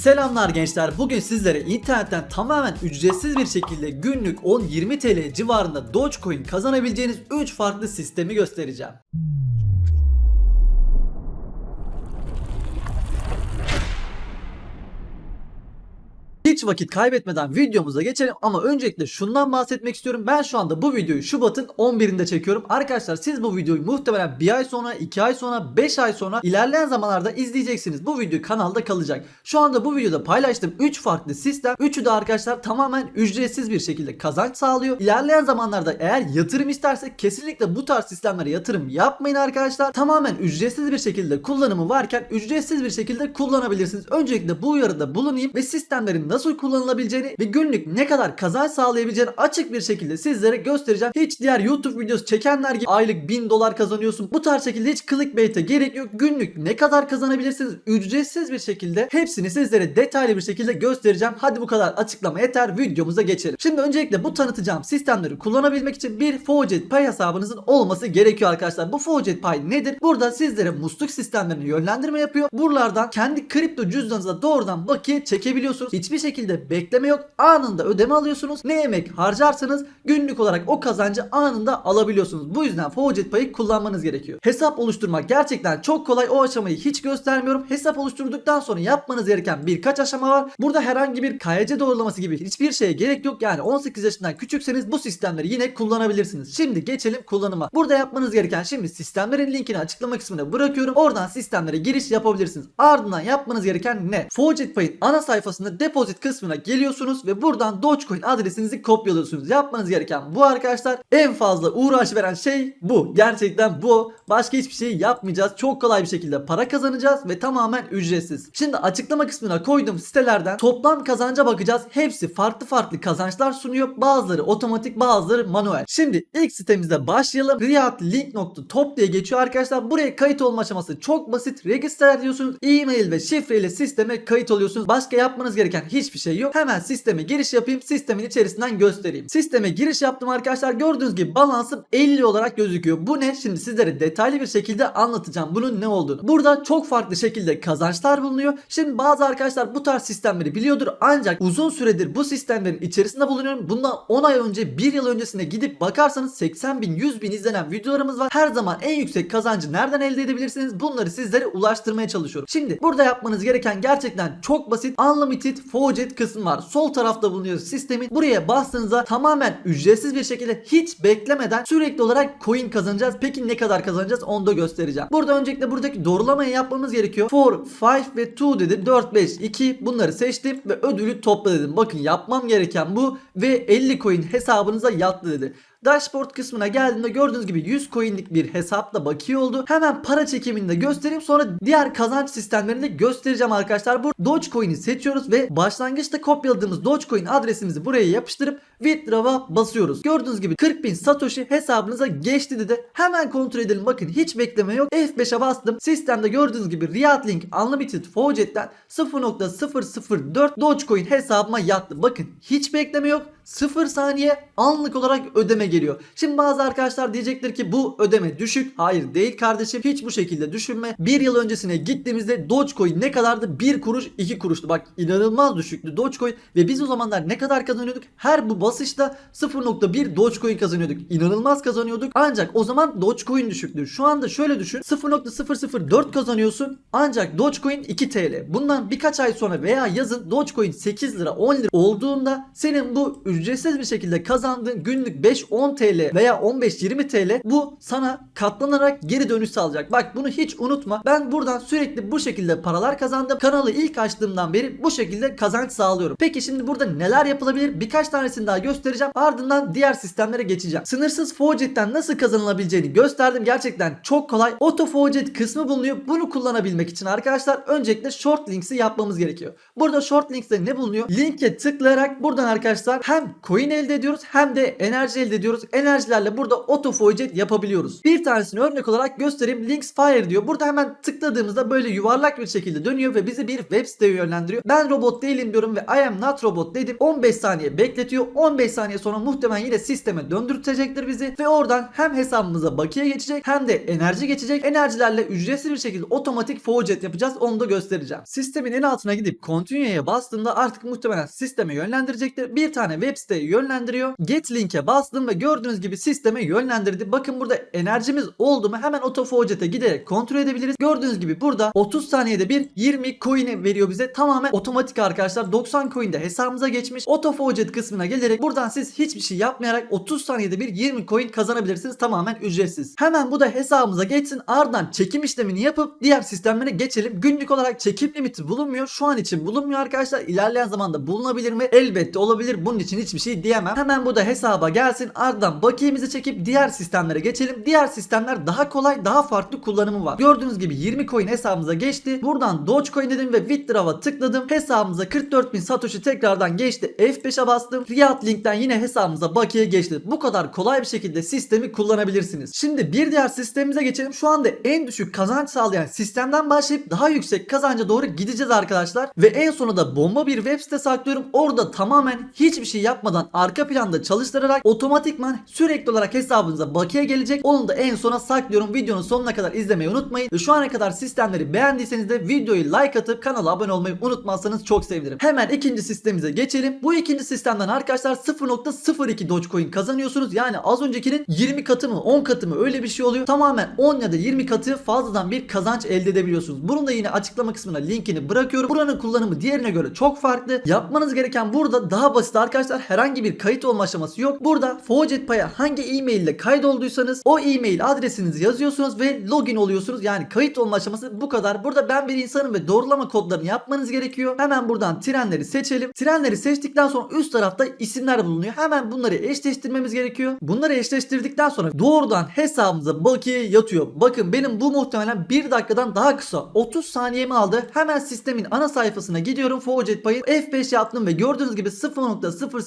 Selamlar gençler. Bugün sizlere internetten tamamen ücretsiz bir şekilde günlük 10-20 TL civarında Dogecoin kazanabileceğiniz 3 farklı sistemi göstereceğim. Hiç vakit kaybetmeden videomuza geçelim ama öncelikle şundan bahsetmek istiyorum. Ben şu anda bu videoyu Şubat'ın 11'inde çekiyorum. Arkadaşlar siz bu videoyu muhtemelen bir ay sonra, 2 ay sonra, 5 ay sonra ilerleyen zamanlarda izleyeceksiniz. Bu video kanalda kalacak. Şu anda bu videoda paylaştığım 3 farklı sistem. Üçü de arkadaşlar tamamen ücretsiz bir şekilde kazanç sağlıyor. İlerleyen zamanlarda eğer yatırım istersek kesinlikle bu tarz sistemlere yatırım yapmayın arkadaşlar. Tamamen ücretsiz bir şekilde kullanımı varken ücretsiz bir şekilde kullanabilirsiniz. Öncelikle bu uyarıda bulunayım ve sistemlerin nasıl kullanılabileceğini ve günlük ne kadar kazanç sağlayabileceğini açık bir şekilde sizlere göstereceğim. Hiç diğer YouTube videosu çekenler gibi aylık 1000 dolar kazanıyorsun. Bu tarz şekilde hiç clickbait'e gerek yok. Günlük ne kadar kazanabilirsiniz ücretsiz bir şekilde hepsini sizlere detaylı bir şekilde göstereceğim. Hadi bu kadar açıklama yeter videomuza geçelim. Şimdi öncelikle bu tanıtacağım sistemleri kullanabilmek için bir Faucet Pay hesabınızın olması gerekiyor arkadaşlar. Bu Faucet Pay nedir? Burada sizlere musluk sistemlerini yönlendirme yapıyor. Buralardan kendi kripto cüzdanınıza doğrudan bakiye çekebiliyorsunuz. Hiçbir şekilde bekleme yok. Anında ödeme alıyorsunuz. Ne emek harcarsanız günlük olarak o kazancı anında alabiliyorsunuz. Bu yüzden Faucet Pay'ı kullanmanız gerekiyor. Hesap oluşturmak gerçekten çok kolay. O aşamayı hiç göstermiyorum. Hesap oluşturduktan sonra yapmanız gereken birkaç aşama var. Burada herhangi bir KYC doğrulaması gibi hiçbir şeye gerek yok. Yani 18 yaşından küçükseniz bu sistemleri yine kullanabilirsiniz. Şimdi geçelim kullanıma. Burada yapmanız gereken şimdi sistemlerin linkini açıklama kısmına bırakıyorum. Oradan sistemlere giriş yapabilirsiniz. Ardından yapmanız gereken ne? Faucet Pay'ın ana sayfasında depozit kısmına geliyorsunuz ve buradan Dogecoin adresinizi kopyalıyorsunuz. Yapmanız gereken bu arkadaşlar. En fazla uğraş veren şey bu. Gerçekten bu. Başka hiçbir şey yapmayacağız. Çok kolay bir şekilde para kazanacağız ve tamamen ücretsiz. Şimdi açıklama kısmına koyduğum sitelerden toplam kazanca bakacağız. Hepsi farklı farklı kazançlar sunuyor. Bazıları otomatik bazıları manuel. Şimdi ilk sitemizde başlayalım. Riyadlink.top diye geçiyor arkadaşlar. Buraya kayıt olma aşaması çok basit. Register ediyorsunuz. E-mail ve şifreyle sisteme kayıt oluyorsunuz. Başka yapmanız gereken hiçbir şey yok. Hemen sisteme giriş yapayım. Sistemin içerisinden göstereyim. Sisteme giriş yaptım arkadaşlar. Gördüğünüz gibi balansım 50 olarak gözüküyor. Bu ne? Şimdi sizlere detaylı bir şekilde anlatacağım bunun ne olduğunu. Burada çok farklı şekilde kazançlar bulunuyor. Şimdi bazı arkadaşlar bu tarz sistemleri biliyordur ancak uzun süredir bu sistemlerin içerisinde bulunuyorum. Bundan 10 ay önce 1 yıl öncesine gidip bakarsanız 80 bin 100 bin izlenen videolarımız var. Her zaman en yüksek kazancı nereden elde edebilirsiniz? Bunları sizlere ulaştırmaya çalışıyorum. Şimdi burada yapmanız gereken gerçekten çok basit. Unlimited Faucet kısmı var. Sol tarafta bulunuyor sistemin. Buraya bastığınızda tamamen ücretsiz bir şekilde hiç beklemeden sürekli olarak coin kazanacağız. Peki ne kadar kazanacağız onu da göstereceğim. Burada öncelikle buradaki doğrulamayı yapmamız gerekiyor. 4, 5 ve 2 dedim. 4, 5, 2 bunları seçtim ve ödülü topla dedim. Bakın yapmam gereken bu ve 50 coin hesabınıza yattı dedi. Dashboard kısmına geldiğimde gördüğünüz gibi 100 coinlik bir hesapla bakiye oldu. Hemen para çekimini de göstereyim sonra diğer kazanç sistemlerini de göstereceğim arkadaşlar. Bu Dogecoin'i seçiyoruz ve başlangıçta kopyaladığımız Dogecoin adresimizi buraya yapıştırıp withdraw'a basıyoruz. Gördüğünüz gibi 40 bin Satoshi hesabınıza geçti dedi. Hemen kontrol edelim bakın hiç bekleme yok. F5'e bastım. Sistemde gördüğünüz gibi Riyad Link Unlimited Faucet'ten 0.004 Dogecoin hesabıma yattı. Bakın hiç bekleme yok. 0 saniye anlık olarak ödeme geliyor. Şimdi bazı arkadaşlar diyecektir ki bu ödeme düşük. Hayır değil kardeşim. Hiç bu şekilde düşünme. Bir yıl öncesine gittiğimizde Dogecoin ne kadardı? 1 kuruş 2 kuruştu. Bak inanılmaz düşüktü Dogecoin ve biz o zamanlar ne kadar kazanıyorduk? Her bu basışta 0.1 Dogecoin kazanıyorduk. İnanılmaz kazanıyorduk. Ancak o zaman Dogecoin düşüktü. Şu anda şöyle düşün. 0.004 kazanıyorsun. Ancak Dogecoin 2 TL. Bundan birkaç ay sonra veya yazın Dogecoin 8 lira 10 lira olduğunda senin bu ücretsiz bir şekilde kazandığın günlük 5-10 TL veya 15-20 TL bu sana katlanarak geri dönüş sağlayacak. Bak bunu hiç unutma. Ben buradan sürekli bu şekilde paralar kazandım. Kanalı ilk açtığımdan beri bu şekilde kazanç sağlıyorum. Peki şimdi burada neler yapılabilir? Birkaç tanesini daha göstereceğim. Ardından diğer sistemlere geçeceğim. Sınırsız Faucet'ten nasıl kazanılabileceğini gösterdim. Gerçekten çok kolay. Auto Faucet kısmı bulunuyor. Bunu kullanabilmek için arkadaşlar öncelikle short links'i yapmamız gerekiyor. Burada short links'te ne bulunuyor? Linke tıklayarak buradan arkadaşlar hem hem coin elde ediyoruz hem de enerji elde ediyoruz. Enerjilerle burada auto forget yapabiliyoruz. Bir tanesini örnek olarak göstereyim. Links Fire diyor. Burada hemen tıkladığımızda böyle yuvarlak bir şekilde dönüyor ve bizi bir web siteye yönlendiriyor. Ben robot değilim diyorum ve I am not robot dedim. 15 saniye bekletiyor. 15 saniye sonra muhtemelen yine sisteme döndürtecektir bizi ve oradan hem hesabımıza bakiye geçecek hem de enerji geçecek. Enerjilerle ücretsiz bir şekilde otomatik forget yapacağız. Onu da göstereceğim. Sistemin en altına gidip continue'ye bastığımda artık muhtemelen sisteme yönlendirecektir. Bir tane web siteye yönlendiriyor. Get link'e bastım ve gördüğünüz gibi sisteme yönlendirdi. Bakın burada enerjimiz oldu mu hemen auto forget'e giderek kontrol edebiliriz. Gördüğünüz gibi burada 30 saniyede bir 20 coin'i veriyor bize. Tamamen otomatik arkadaşlar. 90 coin de hesabımıza geçmiş. Auto forget kısmına gelerek buradan siz hiçbir şey yapmayarak 30 saniyede bir 20 coin kazanabilirsiniz. Tamamen ücretsiz. Hemen bu da hesabımıza geçsin. Ardından çekim işlemini yapıp diğer sistemlere geçelim. Günlük olarak çekim limiti bulunmuyor. Şu an için bulunmuyor arkadaşlar. İlerleyen zamanda bulunabilir mi? Elbette olabilir. Bunun için hiçbir şey diyemem. Hemen bu da hesaba gelsin. Ardından bakiyemizi çekip diğer sistemlere geçelim. Diğer sistemler daha kolay, daha farklı kullanımı var. Gördüğünüz gibi 20 coin hesabımıza geçti. Buradan Dogecoin dedim ve Withdraw'a tıkladım. Hesabımıza 44.000 Satoshi tekrardan geçti. F5'e bastım. Fiat Link'ten yine hesabımıza bakiye geçti. Bu kadar kolay bir şekilde sistemi kullanabilirsiniz. Şimdi bir diğer sistemimize geçelim. Şu anda en düşük kazanç sağlayan sistemden başlayıp daha yüksek kazanca doğru gideceğiz arkadaşlar. Ve en sonunda bomba bir web site saklıyorum. Orada tamamen hiçbir şey yapmadan arka planda çalıştırarak otomatikman sürekli olarak hesabınıza bakiye gelecek. Onu da en sona saklıyorum. Videonun sonuna kadar izlemeyi unutmayın. Ve şu ana kadar sistemleri beğendiyseniz de videoyu like atıp kanala abone olmayı unutmazsanız çok sevinirim. Hemen ikinci sistemimize geçelim. Bu ikinci sistemden arkadaşlar 0.02 Dogecoin kazanıyorsunuz. Yani az öncekinin 20 katı mı 10 katı mı öyle bir şey oluyor. Tamamen 10 ya da 20 katı fazladan bir kazanç elde edebiliyorsunuz. Bunun da yine açıklama kısmına linkini bırakıyorum. Buranın kullanımı diğerine göre çok farklı. Yapmanız gereken burada daha basit arkadaşlar. Herhangi bir kayıt olma aşaması yok. Burada Faucet Pay'a hangi e-mail ile kaydolduysanız o e-mail adresinizi yazıyorsunuz ve login oluyorsunuz. Yani kayıt olma aşaması bu kadar. Burada ben bir insanım ve doğrulama kodlarını yapmanız gerekiyor. Hemen buradan trenleri seçelim. Trenleri seçtikten sonra üst tarafta isimler bulunuyor. Hemen bunları eşleştirmemiz gerekiyor. Bunları eşleştirdikten sonra doğrudan hesabımıza bakiye yatıyor. Bakın benim bu muhtemelen 1 dakikadan daha kısa. 30 saniyemi aldı. Hemen sistemin ana sayfasına gidiyorum. Faucet Pay'ı F5 yaptım ve gördüğünüz gibi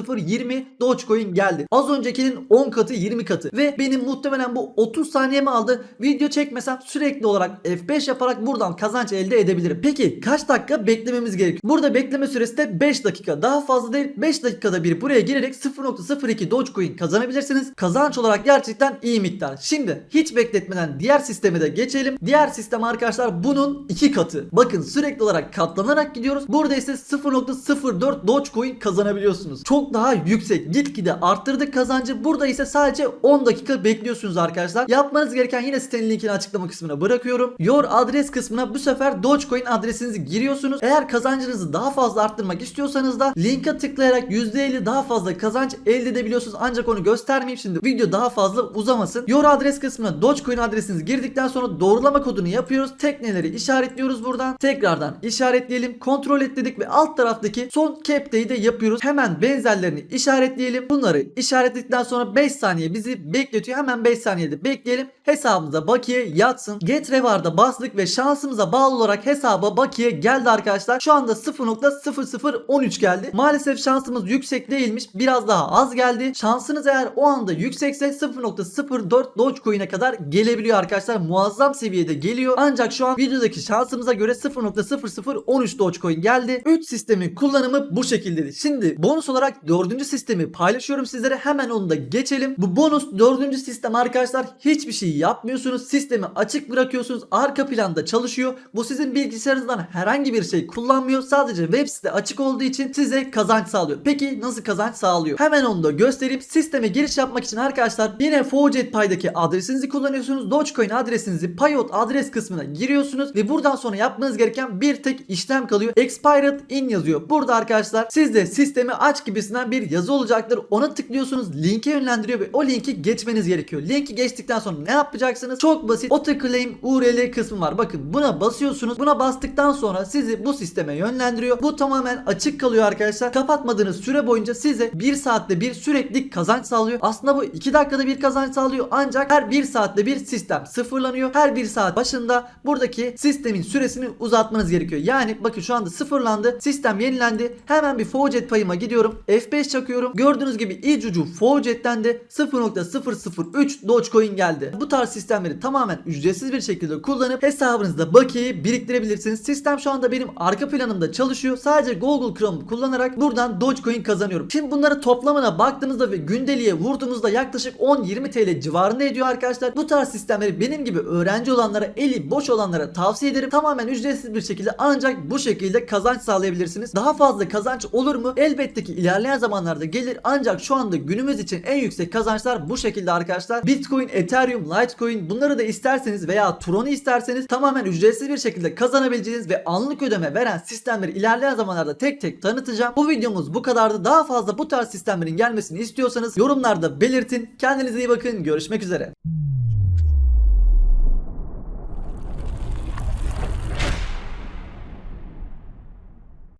0.0020 Dogecoin geldi. Az öncekinin 10 katı 20 katı. Ve benim muhtemelen bu 30 saniyemi aldı. Video çekmesem sürekli olarak F5 yaparak buradan kazanç elde edebilirim. Peki kaç dakika beklememiz gerekiyor? Burada bekleme süresi de 5 dakika. Daha fazla değil. 5 dakikada bir buraya girerek 0.02 Dogecoin kazanabilirsiniz. Kazanç olarak gerçekten iyi miktar. Şimdi hiç bekletmeden diğer sisteme de geçelim. Diğer sistem arkadaşlar bunun 2 katı. Bakın sürekli olarak katlanarak gidiyoruz. Burada ise 0.04 Dogecoin kazanabiliyorsunuz. Çok daha yüksek. Gitgide arttırdık kazancı. Burada ise sadece 10 dakika bekliyorsunuz arkadaşlar. Yapmanız gereken yine sitenin linkini açıklama kısmına bırakıyorum. Your adres kısmına bu sefer Dogecoin adresinizi giriyorsunuz. Eğer kazancınızı daha fazla arttırmak istiyorsanız da linka tıklayarak %50 daha fazla kazanç elde edebiliyorsunuz. Ancak onu göstermeyeyim şimdi. Video daha fazla uzamasın. Your adres kısmına Dogecoin adresinizi girdikten sonra doğrulama kodunu yapıyoruz. Tekneleri işaretliyoruz buradan. Tekrardan işaretleyelim. Kontrol et dedik ve alt taraftaki son captcha'yı de yapıyoruz. Hemen benzerlerini işaretleyelim. Bunları işaretledikten sonra 5 saniye bizi bekletiyor. Hemen 5 saniyede bekleyelim. Hesabımıza bakiye yatsın. Get Reward'a bastık ve şansımıza bağlı olarak hesaba bakiye geldi arkadaşlar. Şu anda 0.0013 geldi. Maalesef şansımız yüksek değilmiş. Biraz daha az geldi. Şansınız eğer o anda yüksekse 0.04 Dogecoin'e kadar gelebiliyor arkadaşlar. Muazzam seviyede geliyor. Ancak şu an videodaki şansımıza göre 0.0013 Dogecoin geldi. 3 sistemin kullanımı bu şekildedir. Şimdi bonus olarak 4. sistemi paylaşıyorum sizlere. Hemen onu da geçelim. Bu bonus 4. sistem arkadaşlar hiçbir şey yapmıyorsunuz. Sistemi açık bırakıyorsunuz. Arka planda çalışıyor. Bu sizin bilgisayarınızdan herhangi bir şey kullanmıyor. Sadece web site açık olduğu için size kazanç sağlıyor. Peki nasıl kazanç sağlıyor? Hemen onu da göstereyim. Sisteme giriş yapmak için arkadaşlar yine Faucet Pay'daki adresinizi kullanıyorsunuz. Dogecoin adresinizi Payot adres kısmına giriyorsunuz ve buradan sonra yapmanız gereken bir tek işlem kalıyor. Expired in yazıyor. Burada arkadaşlar sizde sistemi aç gibisinden bir yazı olacaktır. Ona tıklıyorsunuz. Linke yönlendiriyor ve o linki geçmeniz gerekiyor. Linki geçtikten sonra ne yapacaksınız? Çok basit. Autoclaim URL kısmı var. Bakın buna basıyorsunuz. Buna bastıktan sonra sizi bu sisteme yönlendiriyor. Bu tamamen açık kalıyor arkadaşlar. Kapatmadığınız süre boyunca size 1 saatte bir sürekli kazanç sağlıyor. Aslında bu 2 dakikada bir kazanç sağlıyor. Ancak her 1 saatte bir sistem sıfırlanıyor. Her 1 saat başında buradaki sistemin süresini uzatmanız gerekiyor. Yani bakın şu anda sıfırlandı. Sistem yenilendi. Hemen bir Faucet payıma gidiyorum. F5 çakıyorum. Gördüğünüz gibi ilk ucu Faucet'ten de 0.003 Dogecoin geldi. Bu tarz sistemleri tamamen ücretsiz bir şekilde kullanıp hesabınızda bakiyeyi biriktirebilirsiniz. Sistem şu anda benim arka planımda çalışıyor. Sadece Google Chrome kullanarak buradan Dogecoin kazanıyorum. Şimdi bunları toplamına baktığınızda ve gündeliğe vurduğunuzda yaklaşık 10-20 TL civarında ediyor arkadaşlar. Bu tarz sistemleri benim gibi öğrenci olanlara, eli boş olanlara tavsiye ederim. Tamamen ücretsiz bir şekilde ancak bu şekilde kazanç sağlayabilirsiniz. Daha fazla kazanç olur mu? Elbette ki ilerleyen zamanlarda gelir. Ancak şu anda günümüz için en yüksek kazançlar bu şekilde arkadaşlar. Bitcoin, Ethereum, Litecoin bunları da isterseniz veya Tron'u isterseniz tamamen ücretsiz bir şekilde kazanabileceğiniz ve anlık ödeme veren sistemleri ilerleyen zamanlarda tek tek tanıtacağım. Bu videomuz bu kadardı. Daha fazla bu tarz sistemlerin gelmesini istiyorsanız yorumlarda belirtin. Kendinize iyi bakın. Görüşmek üzere.